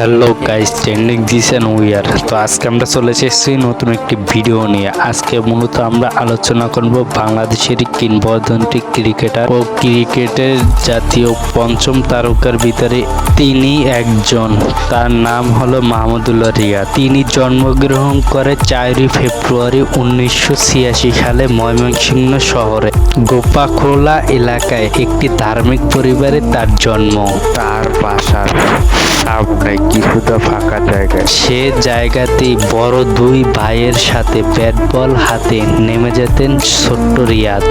Hello guys trending this and we're তো আজকে আমরা চলে এসেছি নতুন একটি ভিডিও নিয়ে। আজকে মূলত আমরা আলোচনা করব বাংলাদেশের কিংবদন্তি ক্রিকেটার ও ক্রিকেটের জাতীয় পঞ্চম তারকার ভিতরে তিনি একজন। তার নাম হলো মাহমুদুল্লাহ রিয়া তিনি জন্মগ্রহণ করে চারই ফেব্রুয়ারি উনিশশো ছিয়াশি সালে ময়মনসিংহ শহরে গোপাখোলা এলাকায় একটি ধার্মিক পরিবারে তার জন্ম। তার কিছুটা the fuck at জায়গা সে জায়গাতেই বড় দুই ভাইয়ের সাথে ব্যাট বল হাতে নেমে যেতেন ছোট্ট রিয়াদ।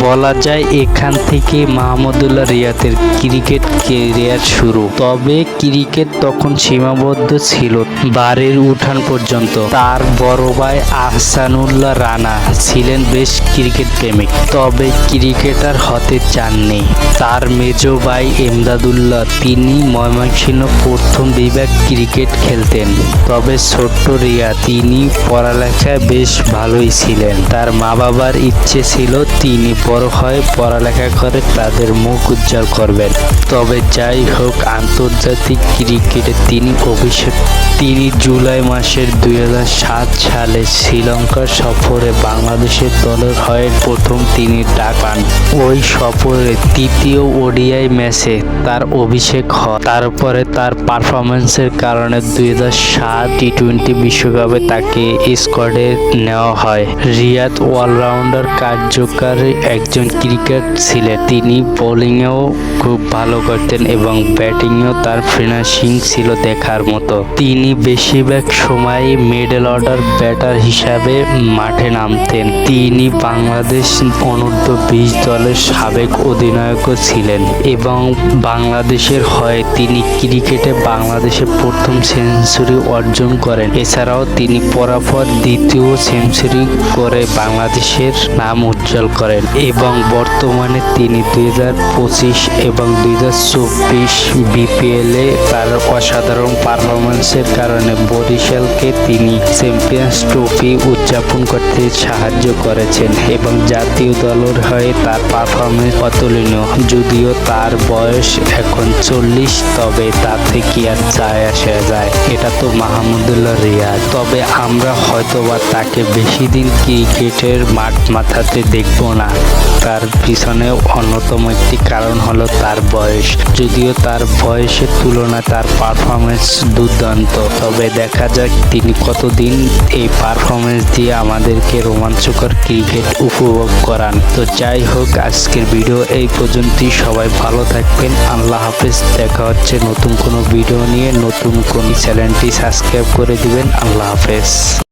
বলা যায় এখান থেকে মাহমুদুল্লাহ রিয়াদের ক্রিকেট কেরিয়ার শুরু। তবে ক্রিকেট তখন সীমাবদ্ধ ছিল বাড়ির উঠান পর্যন্ত। তার বড় ভাই আহসানুল্লাহ রানা ছিলেন বেশ ক্রিকেট প্রেমিক। তবে ক্রিকেটার হতে চাননি। তার মেজ ভাই এমদাদুল্লাহ, তিনি ময়মনসিংহ প্রথম বিভাগ ক্রিকেট খেলতেন। তবে ছোট্ট রিয়া, তিনি পড়ালেখায় বেশ ভালোই ছিলেন। তার মা বাবার ইচ্ছে ছিল তিনি বড় হয়ে পড়ালেখা করে তাদের মুখ উজ্জ্বল করবেন। তবে যাই হোক, আন্তর্জাতিক ক্রিকেটে তিনি অভিষেক তিনি জুলাই মাসের দুই হাজার সাত সালে শ্রীলঙ্কা সফরে বাংলাদেশের দলের হয়ে প্রথম তিনি ডাক পান। ওই সফরে তৃতীয় ওডিআই ম্যাচে তার অভিষেক হয়। তারপরে তার পারফরমেন্সের কারণে দুই সাত টি টোয়েন্টি বিশ্বকাপে তাকে স্কোয়াডে নেওয়া হয়। রিয়াদ অলরাউন্ডার কার্যকারী একজন ক্রিকেট ছিলেন। তিনি বোলিংয়েও খুব ভালো করতেন এবং ব্যাটিংয়েও তার ফিনিশিং ছিল দেখার মতো। তিনি বেশিরভাগ সময় মিডল অর্ডার ব্যাটার হিসাবে মাঠে নামতেন। তিনি বাংলাদেশ অনূর্ধ্ব বিশ দলের সাবেক অধিনায়কও ছিলেন এবং বাংলাদেশের হয়ে তিনি ক্রিকেটে বাংলাদেশের প্রথম সেঞ্চুরি অর্জন করেন। এছাড়াও তিনি পরাপর দ্বিতীয় সেঞ্চুরি করে বাংলাদেশের নাম উজ্জ্বল করেন এবং বর্তমানে তিনি দুই হাজার পঁচিশ এবং দুই হাজার চব্বিশ বিপিএলে তার অসাধারণ পারফরমেন্সের কারণে বরিশালকে তিনি চ্যাম্পিয়ন্স ট্রফি উদযাপন করতে সাহায্য করেছেন এবং জাতীয় দলের হয়ে তার পারফরমেন্স অতুলনীয়। যদিও তার বয়স এখন চল্লিশ, তবে তাতে কি আর যায় আসা যায়। এটা তো মাহমুদুল্লাহ রিয়াদ তবে আমরা হয়তোবা তাকে বেশি দিন ক্রিকেটের মাঠ মাথাতে দেখব না। তার পিছনে অন্যতম একটি কারণ হলো তার বয়স। যদিও তার বয়সের তুলনায় তার পারফরমেন্স দুর্দান্ত। তবে দেখা যাক তিনি কতদিন এই পারফরমেন্স দিয়ে আমাদেরকে রোমাঞ্চকর ক্রিকেট উপভোগ করান। তো যাই হোক, আজকের ভিডিও এই পর্যন্তই। সবাই ভালো থাকবেন। আল্লাহ হাফেজ। দেখা হচ্ছে নতুন কোনো ভিডিও নিয়ে। নতুন কোন চ্যানেলটি সাবস্ক্রাইব করে দিবেন। আল্লাহ হাফেজ।